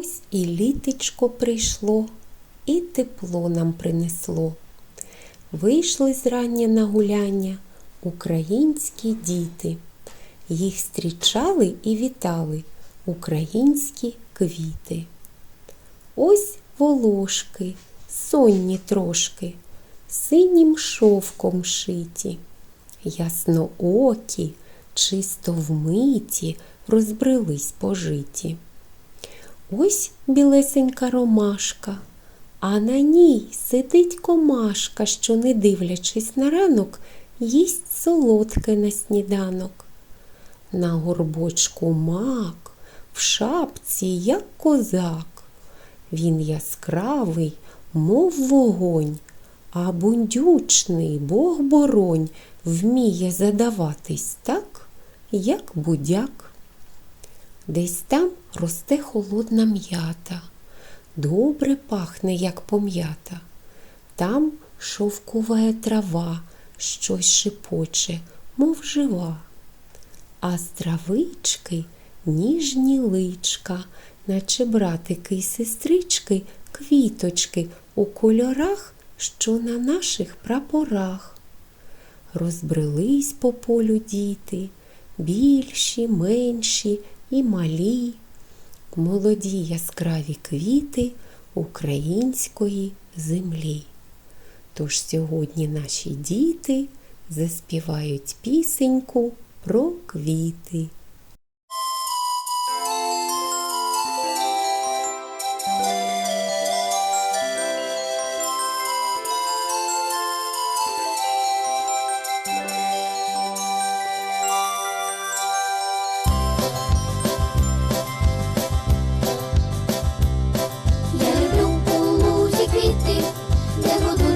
Ось і літечко прийшло, і тепло нам принесло. Вийшли зрання на гуляння українські діти. Їх зустрічали і вітали українські квіти. Ось волошки, сонні трошки, синім шовком шиті, ясноокі, чисто вмиті, розбрелись по житі. Ось білесенька ромашка, а на ній сидить комашка, що, не дивлячись на ранок, їсть солодке на сніданок. На горбочку мак, в шапці, як козак. Він яскравий, мов вогонь, а бундючний Бог боронь вміє задаватись так, як будяк. Десь там росте холодна м'ята, добре пахне, як пом'ята. Там шовкова трава, щось шипоче, мов жива. А з травички ніжні личка, наче братики й сестрички, квіточки у кольорах, що на наших прапорах. Розбрелись по полю діти, більші, менші і малі, молоді яскраві квіти української землі. Тож сьогодні наші діти заспівають пісеньку про квіти. 结果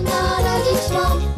на радість вам.